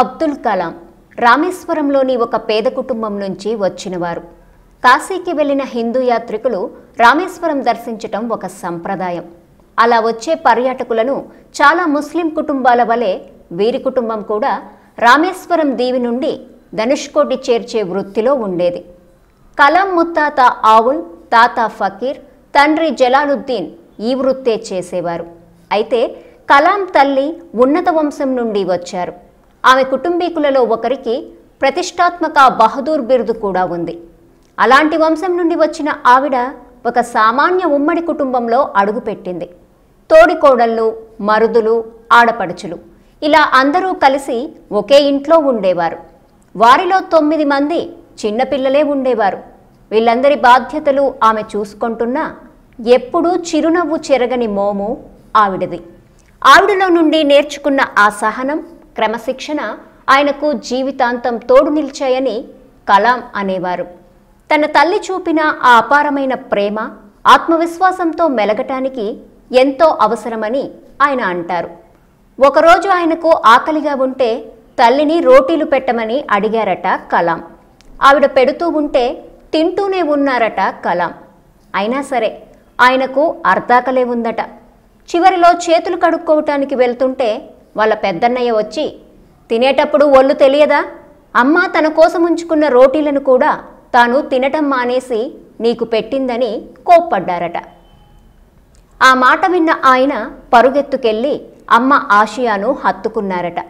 అబ్దుల్ కలాం రామేశ్వరంలోని ఒక పేద కుటుంబం నుంచి వచ్చినవారు. కాశీకి వెళ్ళిన హిందూ యాత్రికులు రామేశ్వరం దర్శించటం ఒక సంప్రదాయం. అలా వచ్చే పర్యాటకులను చాలా ముస్లిం కుటుంబాల వలె వీరి కుటుంబం కూడా రామేశ్వరం దీవి నుండి ధనుష్కోటి చేర్చే వృత్తిలో ఉండేది. కలాం ముత్తాత ఆవుల్ తాత ఫకీర్ తండ్రి జలాలుద్దీన్ ఈ వృత్తే చేసేవారు. అయితే కలాం తల్లి ఉన్నత వంశం నుండి వచ్చారు. ఆమె కుటుంబీకులలో ఒకరికి ప్రతిష్టాత్మక బహదూర్ బిరుదు కూడా ఉంది. అలాంటి వంశం నుండి వచ్చిన ఆవిడ ఒక సామాన్య ఉమ్మడి కుటుంబంలో అడుగుపెట్టింది. తోడికోడళ్ళు మరుదులు ఆడపడుచులు. ఇలా అందరూ కలిసి ఒకే ఇంట్లో ఉండేవారు. వారిలో తొమ్మిది మంది చిన్నపిల్లలే ఉండేవారు. వీళ్ళందరి బాధ్యతలు ఆమె చూసుకుంటున్నా ఎప్పుడూ చిరునవ్వు చెరగని మోము ఆవిడది. ఆవిడలో నుండి నేర్చుకున్న ఆ సహనం క్రమశిక్షణ ఆయనకు జీవితాంతం తోడు నిలిచాయని కలాం అనేవారు. తన తల్లి చూపిన ఆ అపారమైన ప్రేమ ఆత్మవిశ్వాసంతో మెలగటానికి ఎంతో అవసరమని ఆయన అంటారు. ఒకరోజు ఆయనకు ఆకలిగా ఉంటే తల్లిని రోటీలు పెట్టమని అడిగారట కలాం. ఆవిడ పెడుతూ ఉంటే తింటూనే ఉన్నారట కలాం. అయినా సరే ఆయనకు అర్ధాకలే ఉందట. చివరిలో చేతులు కడుక్కోవటానికి వెళ్తుంటే వాళ్ళ పెద్దన్నయ్య వచ్చి తినేటప్పుడు ఒళ్ళు తెలియదా? అమ్మ తన కోసం ఉంచుకున్న రోటీలను కూడా తాను తినటం మానేసి నీకు పెట్టిందని కోప్పడ్డారట. ఆ మాట విన్న ఆయన పరుగెత్తుకెళ్ళి అమ్మ ఆశయాను హత్తుకున్నారట.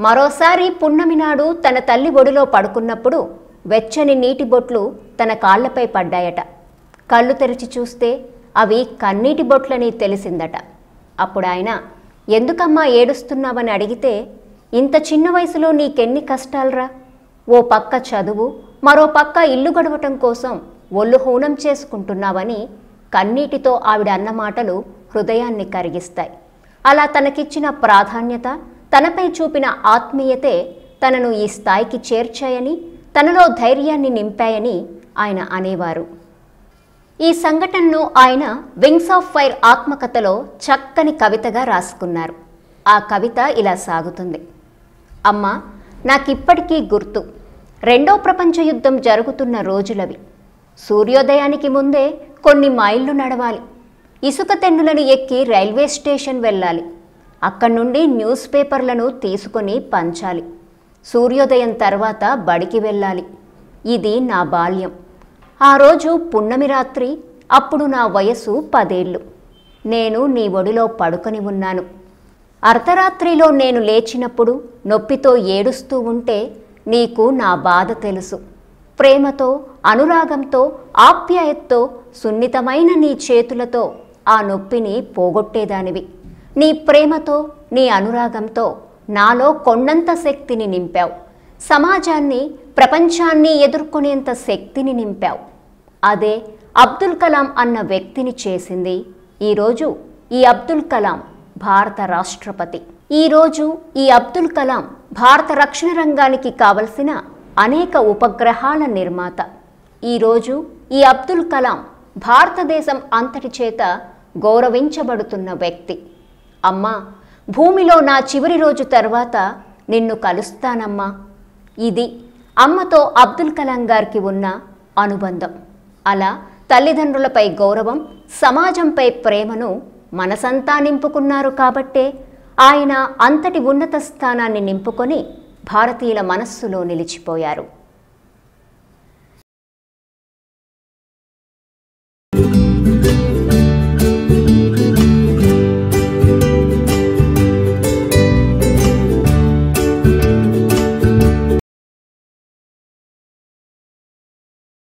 మరోసారి పున్నమి నాడు తన తల్లి ఒడిలో పడుకున్నప్పుడు వెచ్చని నీటి బొట్లు తన కాళ్ళపై పడ్డాయట. కళ్ళు తెరిచి చూస్తే అవి కన్నీటి బొట్లని తెలిసిందట. అప్పుడు ఆయన ఎందుకమ్మా ఏడుస్తున్నావని అడిగితే ఇంత చిన్న వయసులో నీకెన్ని కష్టాలరా? ఓ పక్క చదువు మరో పక్క ఇల్లు గడవటం కోసం ఒళ్ళు హూనం చేసుకుంటున్నావని కన్నీటితో ఆవిడ అన్న మాటలు హృదయాన్ని కరిగిస్తాయి. అలా తనకిచ్చిన ప్రాధాన్యత తనపై చూపిన ఆత్మీయతే తనను ఈ స్థాయికి చేర్చాయని తనలో ధైర్యాన్ని నింపాయని ఆయన అనేవారు. ఈ సంఘటనను ఆయన వింగ్స్ ఆఫ్ ఫైర్ ఆత్మకథలో చక్కని కవితగా రాసుకున్నారు. ఆ కవిత ఇలా సాగుతుంది. అమ్మ నాకిప్పటికీ గుర్తు. రెండో ప్రపంచ యుద్ధం జరుగుతున్న రోజులవి. సూర్యోదయానికి ముందే కొన్ని మైళ్ళు నడవాలి. ఇసుక తెన్నులను ఎక్కి రైల్వే స్టేషన్ వెళ్ళాలి. అక్కడి నుండి న్యూస్ పేపర్లను తీసుకొని పంచాలి. సూర్యోదయం తర్వాత బడికి వెళ్ళాలి. ఇది నా బాల్యం. ఆ రోజు పున్నమి రాత్రి అప్పుడు నా వయసు పదేళ్ళు. నేను నీ ఒడిలో పడుకొని ఉన్నాను. అర్ధరాత్రిలో నేను లేచినప్పుడు నొప్పితో ఏడుస్తూ ఉంటే నీకు నా బాధ తెలుసు. ప్రేమతో అనురాగంతో ఆప్యాయతతో సున్నితమైన నీ చేతులతో ఆ నొప్పిని పోగొట్టేదానివి. నీ ప్రేమతో నీ అనురాగంతో నాలో కొండంత శక్తిని నింపావు. సమాజాన్ని ప్రపంచాన్ని ఎదుర్కొనేంత శక్తిని నింపావు. అదే అబ్దుల్ కలాం అన్న వ్యక్తిని చేసింది ఈరోజు ఈ అబ్దుల్ కలాం భారత రాష్ట్రపతి. ఈరోజు ఈ అబ్దుల్ కలాం భారత రక్షణ రంగానికి కావలసిన అనేక ఉపగ్రహాల నిర్మాత. ఈరోజు ఈ అబ్దుల్ కలాం భారతదేశం అంతటి చేత గౌరవించబడుతున్న వ్యక్తి. అమ్మా భూమిలో నా చివరి రోజు తర్వాత నిన్ను కలుస్తానమ్మా. ఇది అమ్మతో అబ్దుల్ కలాం గారికి ఉన్న అనుబంధం. అలా తల్లిదండ్రులపై గౌరవం సమాజంపై ప్రేమను మనసంతా నింపుకున్నారు కాబట్టే ఆయన అంతటి ఉన్నత స్థానాన్ని నింపుకొని భారతీయుల మనస్సులో నిలిచిపోయారు.